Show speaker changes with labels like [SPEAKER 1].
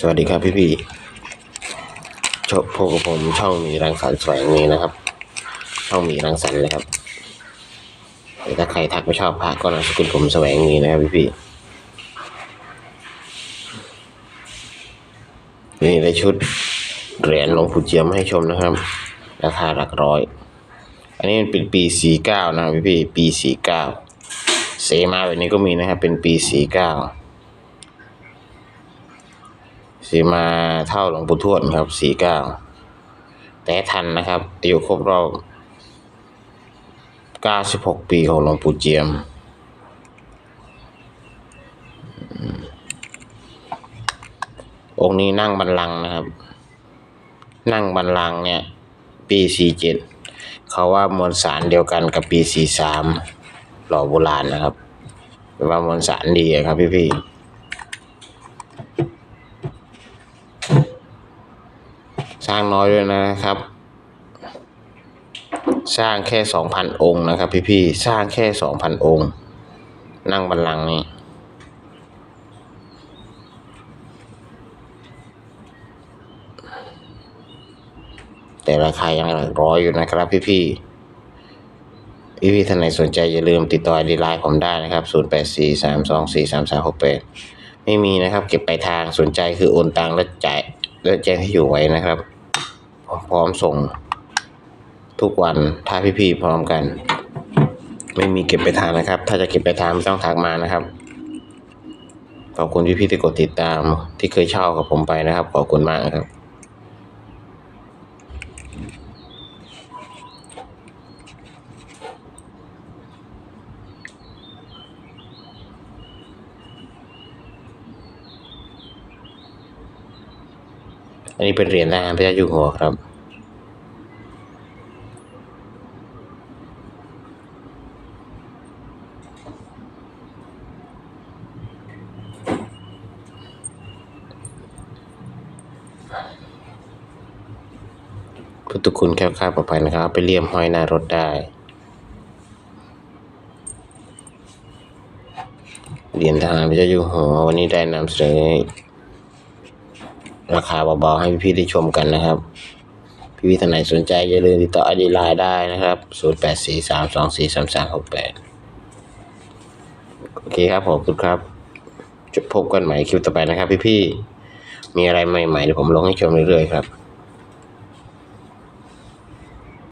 [SPEAKER 1] สวัสดีครับพี่พี่ชอบพบกับผมช่องมีรังสรรค์แสวงนี้นะครับ ช่องมีรังสรรค์เลยครับถ้าใครทักไม่ชอบพระก็นามสกุลผมแสวงนี้นะครับพี่พี่นี่ได้ชุดเหรียญหลวงปู่เจียมให้ชมนะครับ ราคาหลักร้อย อันนี้เป็นปีสี่เก้านะพี่พี่ปีสี่เก้าเสมาแบบนี้ก็มีนะครับ เป็นปีสี่เก้า สีมาเท่าหลวงปู่ทวดครับสี่เก้าแต่ทันนะครับอายุครบรอบเก้าสิบหกปีของหลวงปู่เจียม องค์นี้นั่งบันลังนะครับ นั่งบันลังเนี่ย ปีสี่เจ็ดเขาว่ามวลสารเดียวกันกับปีสี่สามหล่อโบราณนะครับว่ามวลสารดีครับพี่พี่ สร้างน้อยด้วยนะครับ สร้างแค่สองพันองค์นะครับ พี่ๆสร้างแค่สองพันองค์ นั่งบัลลังก์นี่แต่ราคายังหลักร้อยอยู่นะครับพี่ๆพี่พี่ท่านไหนสนใจอย่าลืมติดต่อดีไลน์ผมได้นะครับ 0 8 4 3 2 4 3 3 6 8 ไม่มีนะครับ เก็บไปลายทางสนใจคือโอนตังแล้วจ่ายแล้วแจ้งที่อยู่ไว้นะครับ พร้อมส่งทุกวันถ้าพี่ๆพร้อมกัน ไม่มีเก็บไปทานนะครับ ถ้าจะเก็บไปทานไม่ต้องทักมานะครับ ขอบคุณพี่ๆที่กดติดตามที่เคยเช่ากับผมไปนะครับ ขอบคุณมากครับ อันนี้เป็นเหรียญทหารพระเจ้าอยู่หัวครับ พุทธคุณแคล้วคลาปลอดภัยนะครับ ไปเลี่ยมห้อยหน้ารถได้ เหรียญทหารพระเจ้าอยู่หัววันนี้ได้นำเสนอ ราคาเบาๆให้พี่ๆได้ชมกันนะครับ พี่ๆท่านไหนสนใจอย่าลืมติดต่ออดีไลน์ได้นะครับ 0 8 4 3 2 4 3 3 6 8 โอเคครับผมคุณครับจะพบกันใหม่คลิปต่อไปนะครับ พี่ๆมีอะไรใหม่ๆเดี๋ยวผมลงให้ชมเรื่อยๆครับ